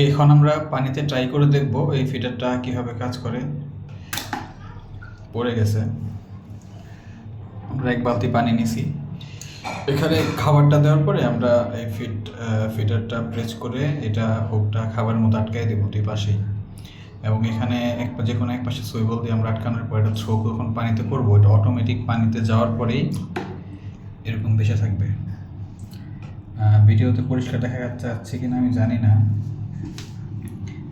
এখন আমরা পানিতে ট্রাই করে দেখব এই ফিটারটা কীভাবে কাজ করে। পড়ে গেছে। আমরা এক বালতি পানি নিছি। এখানে খাবারটা দেওয়ার পরে আমরা এই ফিট ফিটারটা প্রেস করে এটা হুকটা খাবারের মতো আটকাই দেবো দুই পাশেই। এবং এখানে এক যে কোনো এক পাশে সুইবল দিয়ে আমরা আটকানোর পর এটা থ্রো যখন পানিতে করব এটা অটোমেটিক পানিতে যাওয়ার পরেই এরকম ভেসে থাকবে। ভিডিওতে পরিষ্কার দেখা যাচ্ছে কিনা আমি জানি না।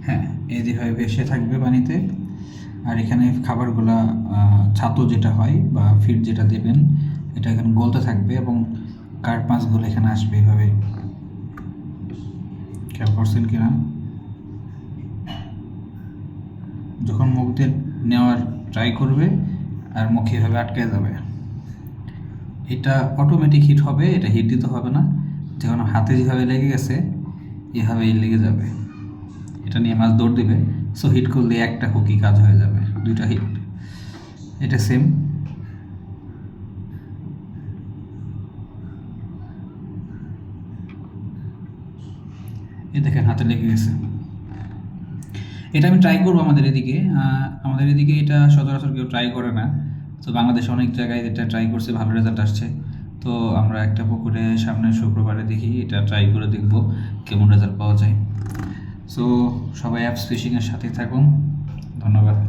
হ্যাঁ এই যেভাবে ভেসে থাকবে পানিতে, আর এখানে খাবারগুলা ছাতু যেটা হয় বা ফিড যেটা দেবেন, এটা এখানে গলতে থাকবে এবং কার পাঁচগুলো এখানে আসবে এভাবে। খেয়াল করছেন কিনা? যখন মুখ দিয়ে নেওয়ার ট্রাই করবে, আর মুখে এভাবে আটকে যাবে। এটা অটোমেটিক হিট হবে, এটা হিট দিতে হবে না। যখন হাতে যেভাবে লেগে গেছে এভাবেই লেগে যাবে। এটা নিয়ে মাছ দৌড় দিবে। সো হিট করলে একটা হুকি কাজ হয়ে যাবে। দুইটা হিট এটা সেম এই দেখেন, হাতে লেগে গেছে। এটা আমি ট্রাই করব আমাদের এদিকে। আমাদের এদিকে এটা সচরাচর কেউ ট্রাই করে না। তো বাংলাদেশে অনেক জায়গায় এটা ট্রাই করছে, ভালো রেজাল্ট আসছে। তো আমরা একটা পুকুরে সামনে শুক্রবারে দেখি, এটা ট্রাই করে দেখব কেমন রেজাল্ট পাওয়া যায়। সো সবাই অ্যাপস ফিশিংয়ের সাথেই থাকুন। ধন্যবাদ।